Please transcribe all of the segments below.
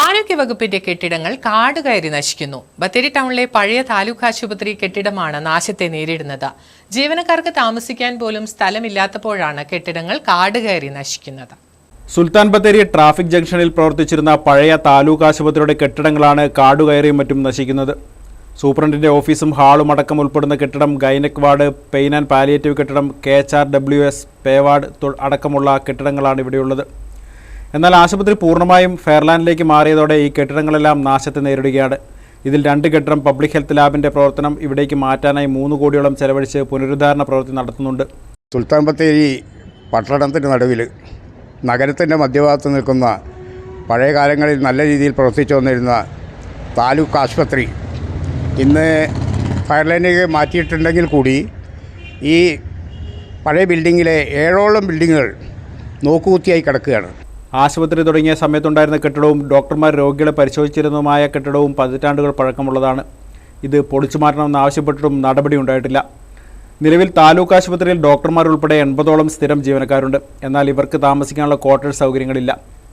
ആരോഗ്യവകുപ്പിന്റെ കെട്ടിടങ്ങൾ കാട് കയറി നശിക്കുന്നു. ബത്തേരി ടൗണിലെ പഴയ താലൂക്ക് ആശുപത്രി കെട്ടിടമാണ് നാശത്തെ നേരിടുന്നത്. ജീവനക്കാർക്ക് താമസിക്കാൻ പോലും സ്ഥലമില്ലാത്തപ്പോഴാണ് കെട്ടിടങ്ങൾ കാട് കയറി നശിക്കുന്നത്. സുൽത്താൻ ബത്തേരി ട്രാഫിക് ജംഗ്ഷനിൽ പ്രവർത്തിച്ചിരുന്ന പഴയ താലൂക്ക് ആശുപത്രിയുടെ കെട്ടിടങ്ങളാണ് കാടുകയറിയും മറ്റും നശിക്കുന്നത്. സൂപ്രണ്ടിന്റെ ഓഫീസും ഹാളും അടക്കം ഉൾപ്പെടുന്ന കെട്ടിടം gynaec ward pain and palliative കെട്ടിടം K H R W S pay ward ward അടക്കമുള്ള കെട്ടിടങ്ങളാണ് ഇവിടെയുള്ളത്. എന്നാൽ ആശുപത്രി പൂർണമായും ഫെയർലാൻഡിലേക്ക് മാറിയതോടെ ഈ കെട്ടിടങ്ങളെല്ലാം നാശത്തെ നേരിടുകയാണ്. ഇതിൽ രണ്ട് കെട്ടിടം പബ്ലിക് ഹെൽത്ത് ലാബിന്റെ പ്രവർത്തനം ഇവിടേക്ക് മാറ്റാനായി മൂന്ന് കോടിയോളം ചെലവഴിച്ച് പുനരുദ്ധാരണ പ്രവൃത്തി നടത്തുന്നുണ്ട്. സുൽത്താൻ ബത്തേരി പട്ടണത്തിന്റെ നടുവിൽ നഗരത്തിന്റെ മധ്യഭാഗത്ത് നിൽക്കുന്ന പഴയ കാലങ്ങളിൽ നല്ല രീതിയിൽ പ്രവർത്തിച്ചു വന്നിരുന്ന താലൂക്ക് ആശുപത്രി ഇന്ന് ഫയർലൈനിലേക്ക് മാറ്റിയിട്ടുണ്ടെങ്കിൽ കൂടി ഈ പഴയ ബിൽഡിങ്ങിലെ ഏഴോളം ബിൽഡിങ്ങുകൾ നോക്കുകുത്തിയായി കിടക്കുകയാണ്. ആശുപത്രി തുടങ്ങിയ സമയത്തുണ്ടായിരുന്ന കെട്ടിടവും ഡോക്ടർമാർ രോഗികളെ പരിശോധിച്ചിരുന്നതുമായ കെട്ടിടവും പതിറ്റാണ്ടുകൾ പഴക്കമുള്ളതാണ്. ഇത് പൊളിച്ചു മാറ്റണമെന്ന് ആവശ്യപ്പെട്ടിട്ടും നടപടി ഉണ്ടായിട്ടില്ല. നിലവിൽ താലൂക്ക് ആശുപത്രിയിൽ ഡോക്ടർമാർ ഉൾപ്പെടെ എൺപതോളം സ്ഥിരം ജീവനക്കാരുണ്ട്. എന്നാൽ ഇവർക്ക് താമസിക്കാനുള്ള ക്വാർട്ടേഴ്സ് സൗകര്യങ്ങളില്ല.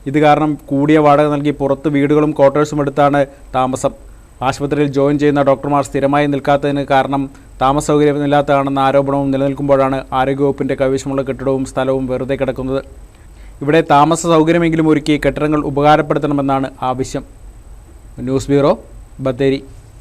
ഇത് കാരണം കൂടിയ വാടക നൽകി പുറത്ത് വീടുകളും ക്വാർട്ടേഴ്സും എടുത്താണ് താമസം. ആശുപത്രിയിൽ ജോയിൻ ചെയ്യുന്ന ഡോക്ടർമാർ സ്ഥിരമായി നിൽക്കാത്തതിന് കാരണം താമസ സൗകര്യമില്ലാത്തതാണെന്ന ആരോപണവും നിലനിൽക്കുമ്പോഴാണ് ആരോഗ്യവകുപ്പിന്റെ കൈവശമുള്ള കെട്ടിടവും സ്ഥലവും വെറുതെ കിടക്കുന്നത്. ഇവിടെ താമസ സൗകര്യമെങ്കിലും ഒരുക്കി കെട്ടിടങ്ങൾ ഉപകാരപ്പെടുത്തണമെന്നാണ് ആവശ്യം. News bureau Bathery.